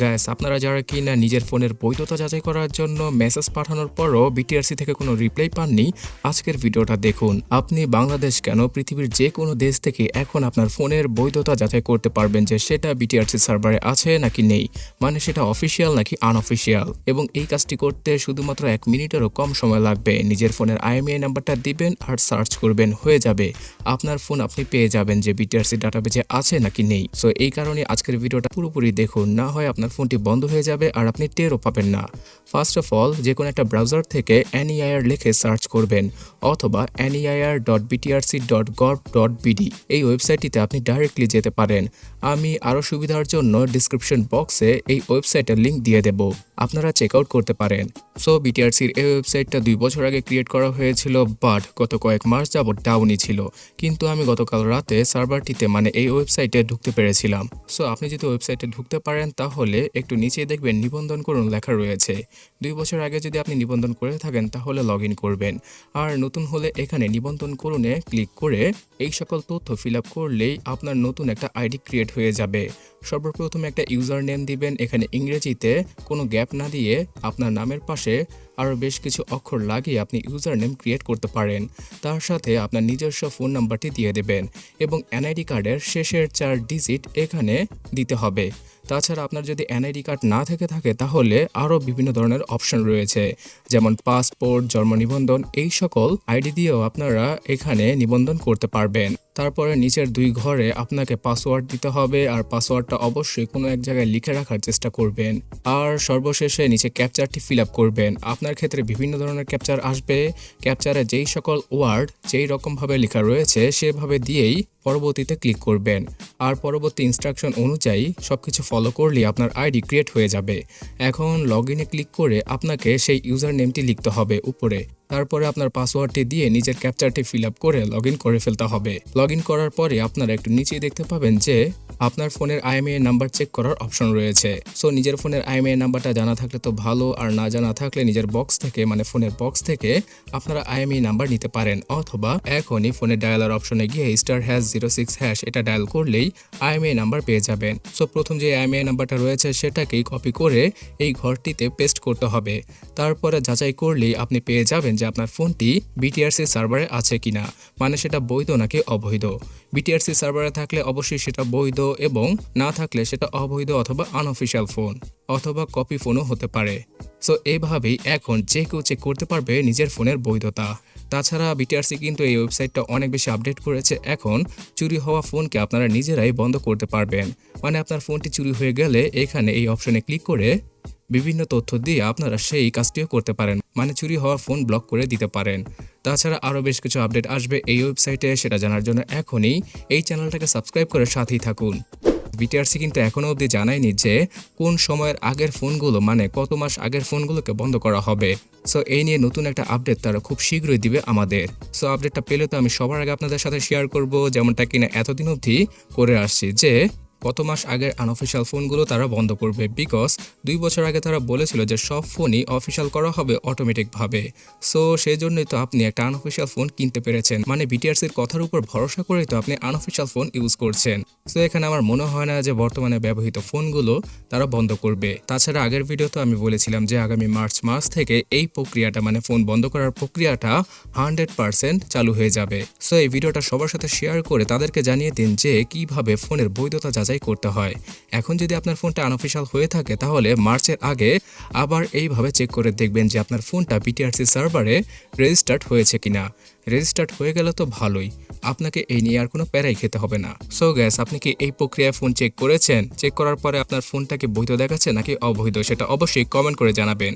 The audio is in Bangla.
গ্যাস আপনারা যারা কি না নিজের ফোনের বৈধতা যাচাই করার জন্য মেসেজ পাঠানোর পরও বিটিআরসি থেকে কোনো রিপ্লাই পাননি, আজকের ভিডিওটা দেখুন। আপনি বাংলাদেশ কেন পৃথিবীর যে কোনো দেশ থেকে এখন আপনার ফোনের বৈধতা যাচাই করতে পারবেন যে সেটা বিটিআরসি সার্ভারে আছে নাকি নেই? মানে সেটা অফিসিয়াল নাকি আনঅফিসিয়াল এবং এই কাজটি করতে শুধুমাত্র এক মিনিটেরও কম সময় লাগবে। নিজের ফোনের আইএমআই নাম্বারটা দিবেন আর সার্চ করবেন, হয়ে যাবে। আপনার ফোন আপনি পেয়ে যাবেন যে বিটিআরসি ডাটাবেজে আছে নাকি নেই। সো এই কারণে আজকের ভিডিওটা পুরোপুরি দেখুন। না হয় আপনার ফোনটি বন্ধ হয়ে যাবে আর আপনি টেরও পাবেন না। ফার্স্ট অফ অল যে কোনো একটা ব্রাউজার থেকে এনইআইআর লিখে সার্চ করবেন অথবা NEIR dot BTRC dot gov dot BD এই ওয়েবসাইটটিতে আপনি ডাইরেক্টলি যেতে পারেন। আমি আরও সুবিধার জন্য ডিসক্রিপশন বক্সে এই ওয়েবসাইটের লিঙ্ক দিয়ে দেব। আপনারা চেক আউট করতে পারেন। সো বিটিআরসির এই ওয়েবসাইটটা দুই বছর আগে ক্রিয়েট করা হয়েছিল বাট গত কয়েক মাস যাবত ডাউনই ছিল। কিন্তু আমি গতকাল রাতে সার্ভারটিতে মানে এই ওয়েবসাইটে ঢুকতে পেরেছিলাম। সো আপনি যদি ওয়েবসাইটে ঢুকতে পারেন, তাহলে একটু নিচে দেখবেন নিবন্ধন করুন লেখা রয়েছে। দুই বছর আগে যদি আপনি নিবন্ধন করে থাকেন, তাহলে লগ করবেন। আর নতুন হলে এখানে নিবন্ধন করুনে ক্লিক করে এই সকল তথ্য ফিল করলেই আপনার নতুন একটা আইডি ক্রিয়েট হয়ে যাবে। সর্বপ্রথম একটা ইউজার নেম দিবেন, এখানে ইংরেজিতে কোনো গ্যাপ না দিয়ে আপনার নামের পাশে আরও বেশ কিছু অক্ষর লাগিয়ে আপনি ইউজার নেম ক্রিয়েট করতে পারেন। তার সাথে আপনার নিজস্ব ফোন নাম্বারটি দিয়ে দেবেন এবং এনআইডি কার্ডের শেষের চার ডিজিট এখানে দিতে হবে। তাছাড়া আপনার যদি এনআইডি কার্ড না থেকে থাকে, তাহলে আরও বিভিন্ন ধরনের অপশন রয়েছে, যেমন পাসপোর্ট, জন্ম নিবন্ধন, এই সকল আইডি দিয়েও আপনারা এখানে নিবন্ধন করতে পারবেন। তারপরে নিচের দুই ঘরে আপনাকে পাসওয়ার্ড দিতে হবে আর পাসওয়ার্ডটা অবশ্যই কোনো এক জায়গায় লিখে রাখার চেষ্টা করবেন। আর সর্বশেষে নিচে ক্যাপচারটি ফিল আপ করবেন। আপনার ক্ষেত্রে বিভিন্ন ধরনের ক্যাপচার আসবে। ক্যাপচারে যেই সকল ওয়ার্ড যেই রকমভাবে লেখা রয়েছে সেভাবে দিয়েই পরবর্তীতে ক্লিক করবেন। আর পরবর্তী ইনস্ট্রাকশন অনুযায়ী সব কিছু ফলো করলে আপনার আইডি ক্রিয়েট হয়ে যাবে। এখন লগ ইনে ক্লিক করে আপনাকে সেই ইউজার নেমটি লিখতে হবে উপরে। তারপরে আপনার পাসওয়ার্ডটি দিয়ে নিজের ক্যাপচারটি ফিল আপ করে লগ করে ফেলতে হবে। লগ করার পরে আপনারা একটু নিচেই দেখতে পাবেন যে আপনার ফোনের আইএমএ নাম্বার চেক করার অপশন রয়েছে। সো নিজের ফোনের আইএমএ নাম্বারটা জানা থাকলে তো ভালো, আর না জানা থাকলে নিজের বক্স থেকে মানে ফোনের বক্স থেকে আপনারা আইএমএ নাম্বার নিতে পারেন। অথবা এখনই ফোনের ডায়ালার অপশনে গিয়ে star hash zero six hash এটা ডায়াল করলেই আইএমএ নাম্বার পেয়ে যাবেন। সো প্রথম যে আইএমএ নাম্বারটা রয়েছে সেটাকেই কপি করে এই ঘরটিতে পেস্ট করতে হবে। তারপরে যাচাই করলেই আপনি পেয়ে যাবেন যে আপনার ফোনটি বিটিআরসি সার্ভারে আছে কিনা। মানে সেটা বৈধ নাকি অবৈধ? বিটিআরসি সার্ভারে থাকলে অবশ্যই সেটা বৈধ এবং না থাকলে সেটা অবৈধ অথবা আনঅফিসিয়াল ফোন অথবা কপি ফোনও হতে পারে। সো এইভাবেই এখন যে কেউ চেক করতে পারবে নিজের ফোনের বৈধতা। তাছাড়া বিটিআরসি কিন্তু এই ওয়েবসাইটটা অনেক বেশি আপডেট করেছে। এখন চুরি হওয়া ফোনকে আপনারা নিজেরাই বন্ধ করতে পারবেন। মানে আপনার ফোনটি চুরি হয়ে গেলে এখানে এই অপশনে ক্লিক করে বিভিন্ন তথ্য দিয়ে আপনারা সেই কাজটিও করতে পারেন। মানে চুরি হওয়া ফোন ব্লক করে দিতে পারেন। তাছাড়া আরও বেশ কিছু আপডেট আসবে এই ওয়েবসাইটে, সেটা জানার জন্য এখনই এই চ্যানেলটাকে সাবস্ক্রাইব করে সাথেই থাকুন। বিটিআরসি কিন্তু এখনও অবধি জানায়নি যে কোন সময়ের আগের ফোনগুলো মানে কত মাস আগের ফোনগুলোকে বন্ধ করা হবে। সো, এই নিয়ে নতুন একটা আপডেট তারা খুব শীঘ্রই দিবে আমাদের। সো, আপডেটটা পেলে তো আমি সবার আগে আপনাদের সাথে শেয়ার করব, যেমনটা কিনা এতদিন অবধি করে আসছি যে কত মাস আগের আনঅফিসিয়াল ফোনগুলো তারা বন্ধ করবে বিকজ দুই বছর আগে তারা বলেছিল যে সব ফোনই অফিসিয়াল করা হবে অটোমেটিকভাবে সো সেই জন্যই তো আপনি একটা আনঅফিসিয়াল ফোন কিনতে পেরেছেন। মানে বিটিআরসির কথার উপর ভরসা করেই তো আপনি আনঅফিসিয়াল ফোন ইউজ করছেন। সো এখানে আমার মনে হয় না যে বর্তমানে ব্যবহৃত ফোনগুলো তারা বন্ধ করবে। তাছাড়া আগের ভিডিওতে আমি বলেছিলাম যে আগামী মার্চ মাস থেকে এই প্রক্রিয়াটা মানে ফোন বন্ধ করার প্রক্রিয়াটা হান্ড্রেড পার্সেন্ট চালু হয়ে যাবে। সো এই ভিডিওটা সবার সাথে শেয়ার করে তাদেরকে জানিয়ে দিন যে কীভাবে ফোনের বৈধতা যাচাই করতে হয়। এখন যদি আপনার ফোনটা আনঅফিসিয়াল হয়ে থাকে, তাহলে মার্চের আগে আবার এইভাবে চেক করে দেখবেন যে আপনার ফোনটা বিটিআরসি সার্ভারে রেজিস্টার্ড হয়েছে কিনা। রেজিস্টার্ড হয়ে গেলে তো ভালোই। আপনাকে এই নিয়ে আর কোনো প্যারাই খেতে হবে না। সো গ্যাস আপনি কি এই প্রক্রিয়ায় ফোন চেক করেছেন? চেক করার পরে আপনার ফোনটাকে বৈধ দেখাচ্ছে নাকি অবৈধ? সেটা অবশ্যই কমেন্ট করে জানাবেন।